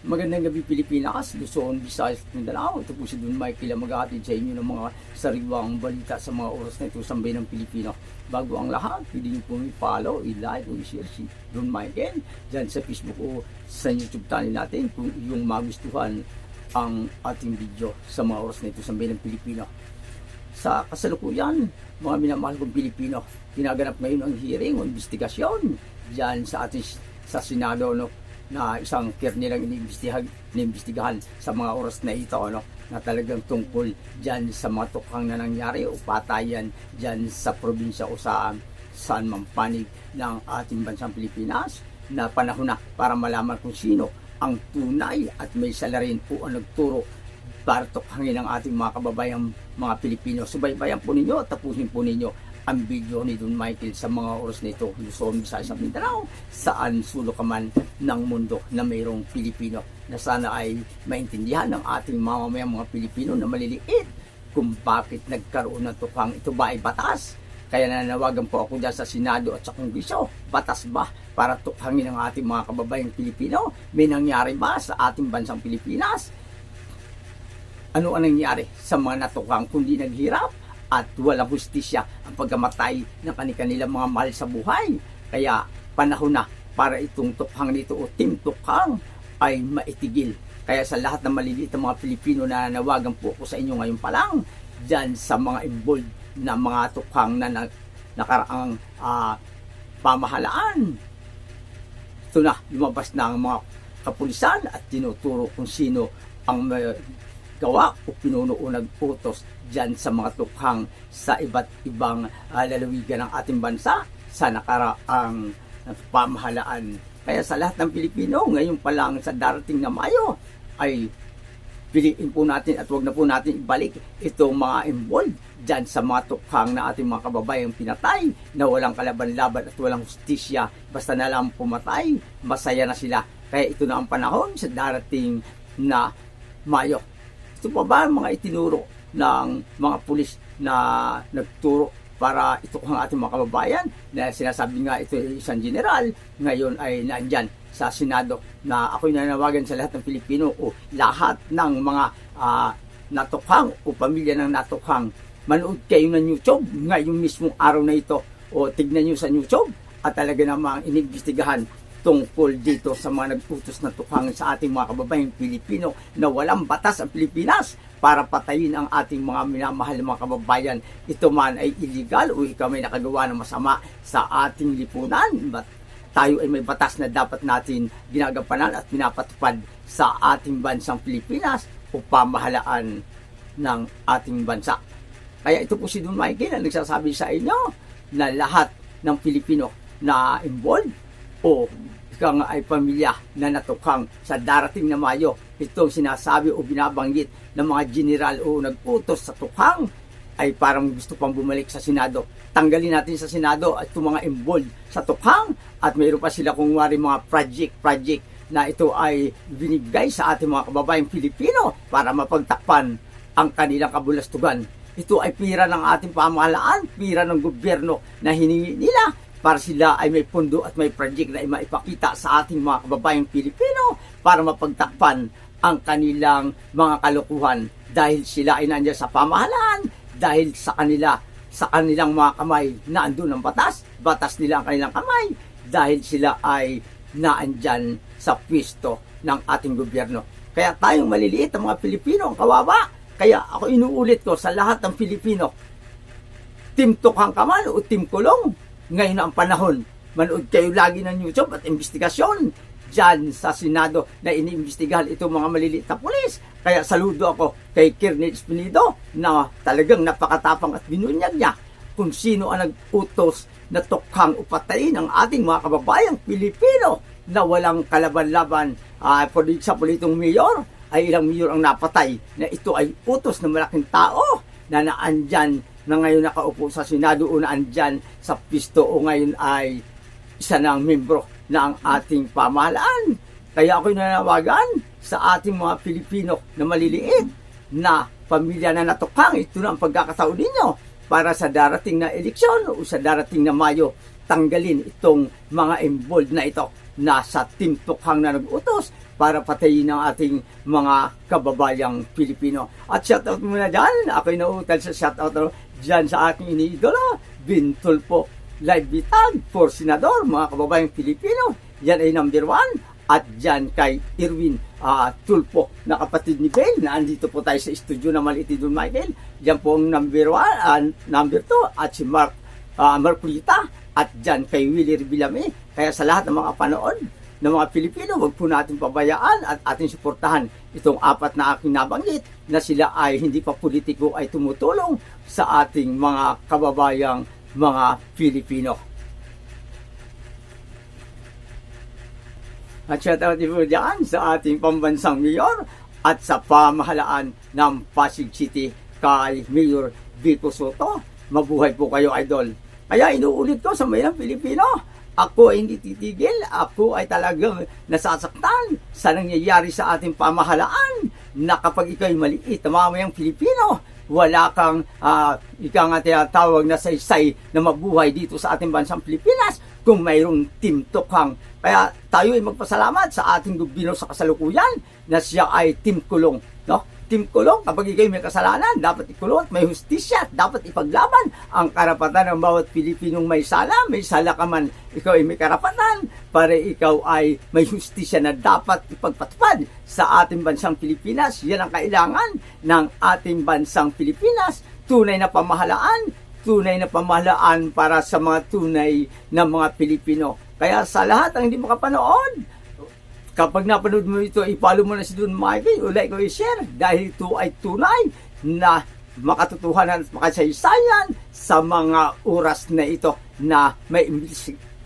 Magandang gabi Pilipinas, Luzon, Visayas Mindanao. Ito po si Don Michael ang maghahatid sa inyo ng mga sariwang balita sa mga oras na ito sa ng Pilipino. Bago ang lahat, pwede niyo po i-follow, i-like o i-share si Don Michael dyan sa Facebook o sa YouTube channel natin kung yung magustuhan ang ating video sa mga oras na ito sa ng Pilipino. Sa kasalukuyan, mga minamahal kong Pilipino, ginaganap ngayon ang hearing o investigasyon dyan sa ating sa Senado no, na isang nilang iniimbestigahan, iniimbestigahan sa mga oras na ito no, na talagang tungkol dyan sa mga tukhang na nangyari o patayan dyan sa probinsya o sa saan mang panig ng ating bansang Pilipinas na panahon na para malaman kung sino ang tunay at may salarin o ang nagturo para tukhangin ang ating mga kababayang mga Pilipino. Subaybayan po ninyo, tapusin po ninyo ang video ni Don Michael sa mga oras na ito, Luzon, Visayas at Mindanao, saan sulok man ng mundo na mayroong Pilipino na sana ay maintindihan ng ating mamamayang mga Pilipino na maliliit kung bakit nagkaroon ng tukhang ito ba ay batas. Kaya nanawagan po ako dyan sa Senado at sa Kongreso. Batas ba para tukhangin ang ating mga kababayang Pilipino? May nangyari ba sa ating bansang Pilipinas? Ano ang nangyari sa mga natukhang kundi naghirap at walang hustisya ang pagkamatay ng kanilang mga mahal sa buhay. Kaya panahon na para itong tukhang nito o team tukhang ay maitigil. Kaya sa lahat ng maliliit na mga Pilipino na nawagan po ako sa inyo ngayon pa lang, dyan sa mga involved na mga tukhang na, na nakaraang ah, pamahalaan. Ito na, lumabas na ang mga kapulisan at tinuturo kung sino ang may gawa o pinuno nagputos dyan sa mga tukhang sa iba't ibang ah, lalawigan ng ating bansa sa nakaraang pamahalaan. Kaya sa lahat ng Pilipino, ngayon pa lang sa darating na Mayo, ay piliin po natin at wag na po natin ibalik itong mga involved dyan sa mga tukhang na ating mga kababayang pinatay na walang kalaban-laban at walang justisya basta na lang pumatay, masaya na sila. Kaya ito na ang panahon sa darating na Mayo. Ito pa ba ang mga itinuro ng mga pulis na nagturo para itukhang ating mga kababayan? Na sinasabi nga ito isang general, ngayon ay nandyan sa Senado na ako'y nanawagan sa lahat ng Pilipino o lahat ng mga ah, natukhang o pamilya ng natukhang manood kayo ng YouTube ngayong mismong araw na ito o tignan nyo sa YouTube. At talaga namang inimbestigahan tungkol dito sa mga nagputos na tukhang sa ating mga kababayang Pilipino na walang batas ang Pilipinas para patayin ang ating mga minamahal na mga kababayan. Ito man ay illegal o ikaw may nakagawa ng masama sa ating lipunan. But tayo ay may batas na dapat natin ginagampanan at pinapatupad sa ating bansang Pilipinas o pamahalaan ng ating bansa. Kaya ito po si Don Michael na nagsasabi sa inyo na lahat ng Pilipino na involved o ikaw nga ay pamilya na natukhang sa darating na Mayo. Itong sinasabi o binabanggit ng mga general o nagputos sa tukhang ay parang gusto pang bumalik sa Senado. Tanggalin natin sa Senado at itong mga involved sa tukhang at mayroon pa sila kung wari mga project-project na ito ay binibigay sa ating mga kababayang Pilipino para mapagtakpan ang kanilang kabulastugan. Ito ay pira ng ating pamahalaan, pira ng gobyerno na hiningi nila para sila ay may pundo at may project na maipakita sa ating mga kababayang Pilipino para mapagtakpan ang kanilang mga kalokohan dahil sila ay nandiyan sa pamahalaan, dahil sa kanila sa kanilang mga kamay na andun ang batas, batas nila ang kanilang kamay, dahil sila ay naandyan sa pwesto ng ating gobyerno. Kaya tayong maliliit ang mga Pilipino, ang kawawa. Kaya ako inuulit ko sa lahat ng Pilipino, Team Tukhang Kaman o Team Kulong, ngayon ang panahon. Manood kayo lagi ng YouTube at investigasyon dyan sa Senado na iniimbestigahan itong mga maliliit na pulis. Kaya saludo ako kay Kirnel Espinido na talagang napakatapang at binunyag niya kung sino ang nag-utos na tukhang upatayin ang ating mga kababayang Pilipino na walang kalaban-laban uh, sa politong mayor ay ilang mayor ang napatay na ito ay utos ng malaking tao na naandyan na ngayon nakaupo sa Senado o naandyan sa pisto o ngayon ay isa ng membro ng ating pamahalaan. Kaya ako'y nanawagan sa ating mga Pilipino na maliliit na pamilya na natukhang. Ito na ang pagkakataon ninyo para sa darating na eleksyon o sa darating na Mayo tanggalin itong mga involved na ito nasa Team Tukhang na nag-utos para patayin ang ating mga kababayang Pilipino. At shoutout muna dyan, ako'y nautal sa shoutout na dyan sa aking iniidolo, Bintulpo Live Bitag for Senador, mga kababayang Pilipino. Yan ay number one. At dyan kay Irwin ah, Tulpo na kapatid ni Bale na andito po tayo sa studio na maliit Don Michael. Yan po ang number one, ah, number two. At si Mark uh, Marculita at dyan kay Willie Villame. Kaya sa lahat ng mga panood ng mga Pilipino, huwag po natin pabayaan at ating suportahan itong apat na aking nabanggit na sila ay hindi pa politiko ay tumutulong sa ating mga kababayang mga Pilipino. At shout out po dyan sa ating pambansang mayor at sa pamahalaan ng Pasig City kay Mayor Vico Soto. Mabuhay po kayo, idol. Kaya inuulit ko sa mayang Pilipino, ako ay hindi titigil, ako ay talagang nasasaktan sa nangyayari sa ating pamahalaan na kapag ikaw ay maliit na mamayang Pilipino, wala kang uh, ika nga tinatawag na saysay na mabuhay dito sa ating bansang Pilipinas kung mayroong Team Tukhang. Kaya tayo ay magpasalamat sa ating gobyerno sa kasalukuyan na siya ay Team Kulong. No? Team Kulong, kapag ikaw may kasalanan, dapat ikulong at may hustisya at dapat ipaglaban ang karapatan ng bawat Pilipinong may sala. May sala ka man, ikaw ay may karapatan para ikaw ay may hustisya na dapat ipagpatupad sa ating bansang Pilipinas. Yan ang kailangan ng ating bansang Pilipinas. Tunay na pamahalaan, tunay na pamahalaan para sa mga tunay na mga Pilipino. Kaya sa lahat ang hindi makapanood, kapag napanood mo ito, i-follow mo na si Don Michael, o like o i-share, dahil ito ay tunay na makatotohanan at makasaysayan sa mga oras na ito na may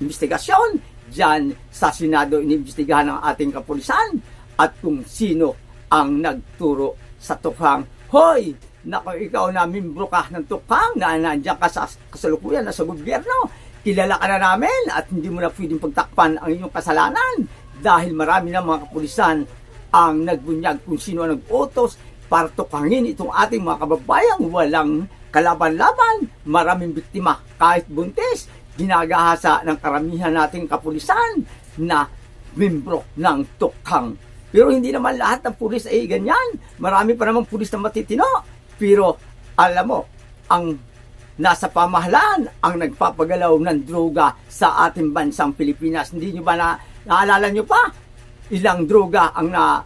investigasyon dyan sa Senado inimbestigahan ng ating kapulisan at kung sino ang nagturo sa tukhang. Hoy! Nako, ikaw na membro ka ng tukhang na nandiyan ka sa kasalukuyan na sa gobyerno. Kilala ka na namin at hindi mo na pwedeng pagtakpan ang iyong kasalanan dahil marami ng mga kapulisan ang nagbunyag kung sino ang nag-utos para tukangin itong ating mga kababayang walang kalaban-laban, maraming biktima kahit buntis, ginagahasa ng karamihan nating kapulisan na membro ng tukhang. Pero hindi naman lahat ng pulis ay ganyan. Marami pa namang pulis na matitino. Pero alam mo, ang nasa pamahalaan ang nagpapagalaw ng droga sa ating bansang Pilipinas. Hindi nyo ba na Naalala nyo pa? Ilang droga ang na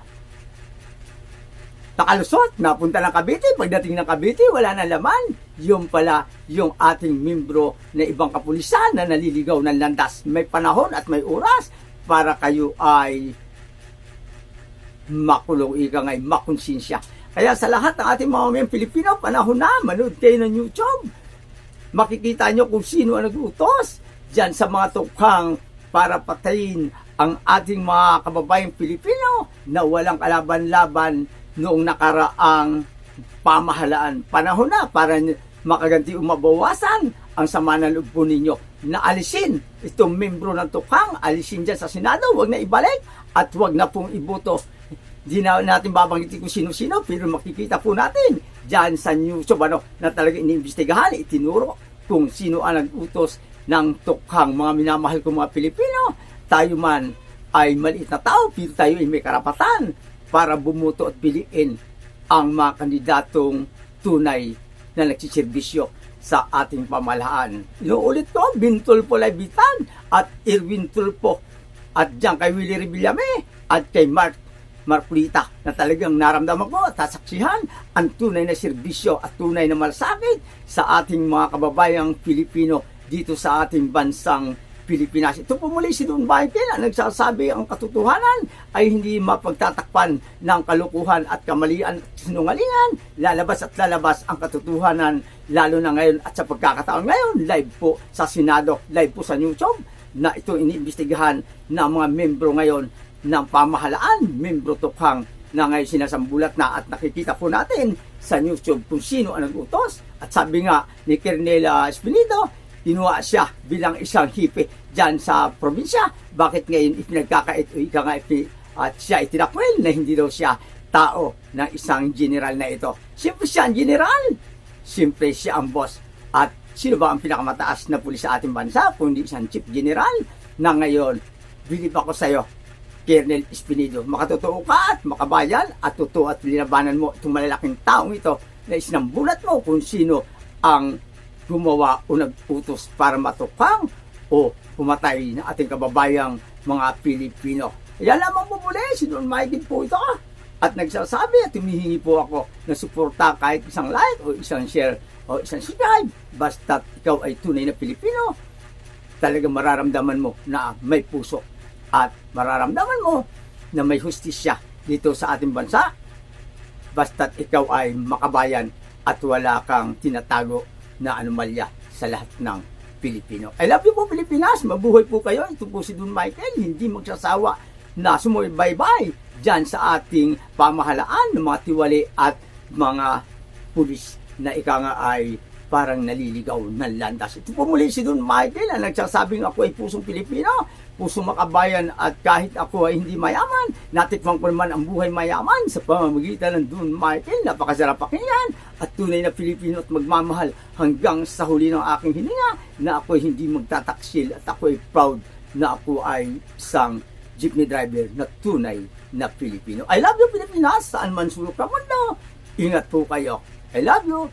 nakalusot, napunta ng Cavite. Pagdating ng Cavite, wala na laman. Yung pala, yung ating membro na ibang kapulisan na naliligaw ng landas. May panahon at may oras para kayo ay makulong ika ngay makonsensya. Kaya sa lahat ng ating mga mga Pilipino, panahon na, manood kayo ng YouTube. Makikita nyo kung sino ang nagutos dyan sa mga tukhang para patayin ang ating mga kababayang Pilipino na walang kalaban-laban noong nakaraang pamahalaan. Panahon na para makaganti o mabawasan ang sama ng loob ninyo na alisin itong membro ng tukhang, alisin dyan sa Senado, wag na ibalik at wag na pong iboto. Di na natin babanggitin kung sino-sino, pero makikita po natin dyan sa YouTube ano, na talaga iniimbestigahan, itinuro kung sino ang nag-utos ng tukhang mga minamahal kong mga Pilipino tayo man ay maliit na tao, pero tayo ay may karapatan para bumuto at piliin ang mga kandidatong tunay na nagsiservisyo sa ating pamahalaan. Inuulit ko, Bintulpo Laibitan at Irwin Tulpo at diyan kay Willie Revillame at kay Mark Marculita na talagang naramdaman ko at sasaksihan ang tunay na serbisyo at tunay na malasakit sa ating mga kababayang Pilipino dito sa ating bansang Pilipinas. Ito po muli si Don Michael ang nagsasabi ang katotohanan ay hindi mapagtatakpan ng kalukuhan at kamalian at sinungalingan. Lalabas at lalabas ang katotohanan lalo na ngayon at sa pagkakataon ngayon live po sa Senado, live po sa YouTube na ito iniimbestigahan ng mga membro ngayon ng pamahalaan, membro tukhang na ngayon sinasambulat na at nakikita po natin sa YouTube kung sino ang nagutos. At sabi nga ni Kernela Espinido, kinuha siya bilang isang hipe dyan sa probinsya. Bakit ngayon ipinagkakait o ika nga ipi, at siya itinakwil na hindi daw siya tao ng isang general na ito. Siyempre siya ang general. Siyempre siya ang boss. At sino ba ang pinakamataas na pulis sa ating bansa? Kundi isang chief general na ngayon bilib ako sa'yo, Colonel Espinido. Makatotoo ka at makabayan at totoo at linabanan mo itong malalaking taong ito na isinambulat mo kung sino ang gumawa o nagputos para matukang o pumatay na ating kababayang mga Pilipino. Yan lamang po muli, si Don Michael po ito. At nagsasabi at humihingi po ako ng suporta kahit isang like o isang share o isang subscribe. Basta ikaw ay tunay na Pilipino talagang mararamdaman mo na may puso. At mararamdaman mo na may hustisya dito sa ating bansa. Basta't ikaw ay makabayan at wala kang tinatago na anomalya sa lahat ng Pilipino. I love you po Pilipinas, mabuhay po kayo. Ito po si Don Michael, hindi magsasawa na sumubaybay dyan sa ating pamahalaan ng mga tiwali at mga pulis na ika nga ay parang naliligaw ng landas. Ito po muli si Don Michael na nagsasabing ako ay pusong Pilipino, pusong makabayan at kahit ako ay hindi mayaman, natikman ko naman ang buhay mayaman sa pamamagitan ng Don Michael. Napakasarap pakinggan at tunay na Pilipino at magmamahal hanggang sa huli ng aking hininga na ako ay hindi magtataksil at ako ay proud na ako ay isang jeepney driver na tunay na Pilipino. I love you Pilipinas, saan man sulok ng mundo. Ingat po kayo. I love you.